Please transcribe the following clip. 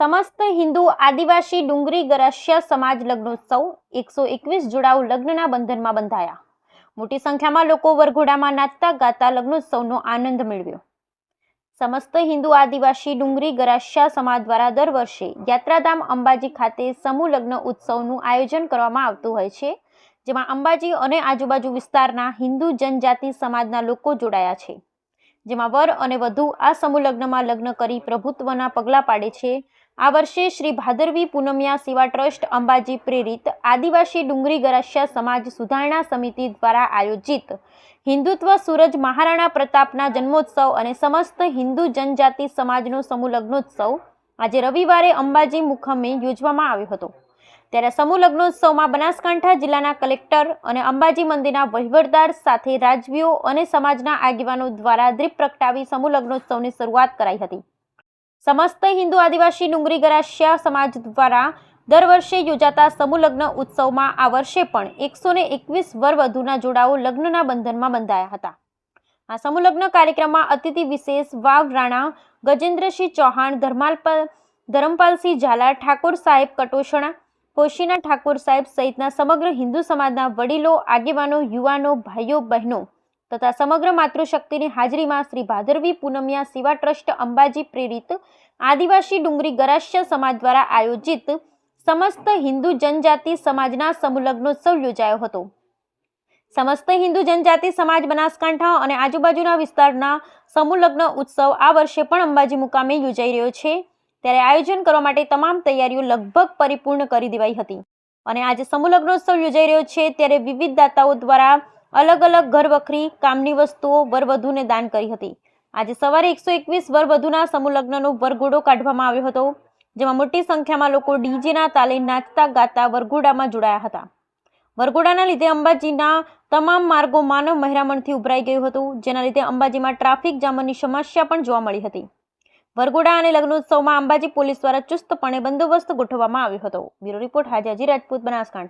સમસ્ત હિન્દુ આદિવાસી ડુંગરી ગરાસિયા સમાજ લગ્નોત્સવ એકસો એકવીસ જોડાઓ લગ્નના બંધનમાં બંધાયા. મોટી સંખ્યામાં લોકો વરઘોડામાં નાચતા ગાતા લગ્નોત્સવનો આનંદ મેળવ્યો. સમસ્ત હિન્દુ આદિવાસી ડુંગરી ગરાસિયા સમાજ દ્વારા દર વર્ષે યાત્રાધામ અંબાજી ખાતે સમૂહ લગ્ન ઉત્સવનું આયોજન કરવામાં આવતું હોય છે, જેમાં અંબાજી અને આજુબાજુ વિસ્તારના હિન્દુ જનજાતિ સમાજના લોકો જોડાયા છે. જેમાં વર અને વધુ આ સમૂહ લગ્નમાં લગ્ન કરી પ્રભુત્વના પગલાં પાડે છે. આ વર્ષે શ્રી ભાદરવી પૂનમિયા સેવા ટ્રસ્ટ અંબાજી પ્રેરિત આદિવાસી ડુંગરી ગરાસિયા સમાજ સુધારણા સમિતિ દ્વારા આયોજિત હિન્દુત્વ સૂરજ મહારાણા પ્રતાપના જન્મોત્સવ અને સમસ્ત હિન્દુ જનજાતિ સમાજનો સમૂહ લગ્નોત્સવ આજે રવિવારે અંબાજી મુખમે યોજવામાં આવ્યો હતો. ત્યારે સમૂહ લગ્નોત્સવમાં બનાસકાંઠા જિલ્લાના કલેક્ટર અને અંબાજી મંદિરના વહીવટદાર સાથે રાજવીઓ અને સમાજના આગેવાનો દ્વારા દ્રીપ પ્રગટાવી સમૂહ લગ્નોત્સવની શરૂઆત કરાઈ હતી. સમસ્ત હિન્દુ આદિવાસી ડુંગરી ગરાશિયા સમાજ દ્વારા દર વર્ષે યોજાતા સમૂહ લગ્ન ઉત્સવમાં આ વર્ષે પણ એકસો ને એકવીસ વરવધુના જોડાઓ લગ્નના બંધનમાં બંધાયા હતા. આ સમૂહ લગ્ન કાર્યક્રમમાં અતિથિ વિશેષ વાવ રાણા, ગજેન્દ્રસિંહ ચૌહાણ ધર્માલપાલ ધરમપાલસિંહ ઝાલા, ઠાકોર સાહેબ કટોશણા કોશીના ઠાકોર સાહેબ સહિતના સમગ્ર હિન્દુ સમાજના વડીલો, આગેવાનો, યુવાનો, ભાઈઓ, બહેનો તથા સમગ્ર માતૃશક્તિની હાજરીમાં શ્રી ભાદરવી પૂનમિયા સેવા ટ્રસ્ટ અંબાજી પ્રેરિત આદિવાસી ડુંગરી ગરાશ્ય સમાજ દ્વારા આયોજિત સમસ્ત હિન્દુ જનજાતિ સમાજના સમુલગ્નોત્સવ યોજાયો હતો. સમસ્ત હિન્દુ જનજાતિ સમાજ બનાસકાંઠા અને આજુબાજુના વિસ્તારના સમુલગ્ન ઉત્સવ આ વર્ષે પણ અંબાજી મુકામે યોજાઈ રહ્યો છે. ત્યારે આયોજન કરવા માટે તમામ તૈયારીઓ લગભગ પરિપૂર્ણ કરી દેવાઈ હતી. અને આજે સમૂહ લગ્નોત્સવ યોજાઈ રહ્યો છે, ત્યારે વિવિધ દાતાઓ દ્વારા અલગ અલગ ઘર વખરી કામની વસ્તુઓ, વરવધુને દાન કરી હતી. આજે સવારે એકસો એકવીસ વરવધુના સમૂહ લગ્નનો વરઘોડો કાઢવામાં આવ્યો હતો, જેમાં મોટી સંખ્યામાં લોકો ડીજેના તાલે નાચતા, ગાતા વરઘોડામાં જોડાયા હતા. વરઘોડાના લીધે અંબાજીના તમામ માર્ગો માનવ મહેરામણથી ઉભરાઈ ગયું હતું, જેના લીધે અંબાજીમાં ટ્રાફિક જામની સમસ્યા પણ જોવા મળી હતી. વરઘોડા અને લગ્નોત્સવમાં અંબાજી પોલીસ દ્વારા ચુસ્તપણે બંદોબસ્ત ગોઠવવામાં આવ્યો હતો. Bureau report Hajaji Rajput Banaskantha.